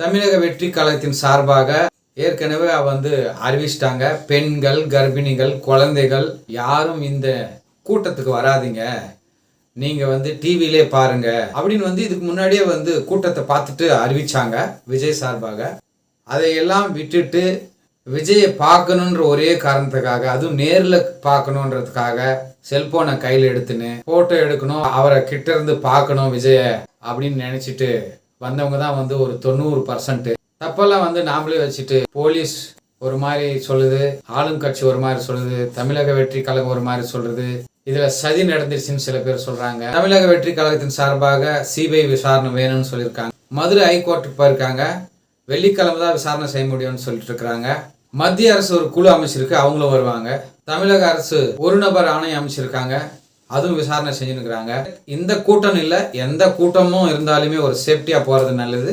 தமிழக வெற்றி கழகத்தின் சார்பாக ஏற்கனவே வந்து அறிவிச்சிட்டாங்க. பெண்கள் கர்ப்பிணிகள் குழந்தைகள் யாரும் இந்த கூட்டத்துக்கு வராதீங்க. நீங்கள் வந்து டிவிலே பாருங்க. அப்படின்னு வந்து இதுக்கு முன்னாடியே வந்து கூட்டத்தை பார்த்துட்டு அறிவிச்சாங்க விஜய் சார்பாக. அதையெல்லாம் விட்டுட்டு விஜயை பார்க்கணுன்ற ஒரே காரணத்துக்காக அதுவும் நேரில் பார்க்கணுன்றதுக்காக செல்போனை கையில் எடுத்துன்னு ஃபோட்டோ எடுக்கணும் அவரை கிட்ட இருந்து பார்க்கணும் விஜய அப்படின்னு நினச்சிட்டு வந்தவங்க தான் வந்து ஒரு தொண்ணூறு பர்சன்ட் தப்பெல்லாம் வந்து நாமளே வச்சுட்டு போலீஸ் ஒரு மாதிரி சொல்லுது ஆளுங்கட்சி ஒரு மாதிரி சொல்லுது தமிழக வெற்றி கழகம் ஒரு மாதிரி சொல்றது இதுல சதி நடந்துருச்சுன்னு சில பேர் சொல்றாங்க. தமிழக வெற்றி கழகத்தின் சார்பாக சிபிஐ விசாரணை வேணும்னு சொல்லியிருக்காங்க. மதுரை ஹைகோர்ட்டுக்கு போயிருக்காங்க. வெள்ளிக்கிழமை தான் விசாரணை செய்ய முடியும்னு சொல்லிட்டு இருக்கிறாங்க. மத்திய அரசு ஒரு குழு அமைச்சிருக்கு அவங்களும் வருவாங்க. தமிழக அரசு ஒரு நபர் ஆணையம் அமைச்சிருக்காங்க. அதுவும் விசாரணை செஞ்சுருக்கிறாங்க இந்த கூட்டம் இல்லை எந்த கூட்டமும் இருந்தாலுமே ஒரு சேஃப்டியாக போகிறது நல்லது.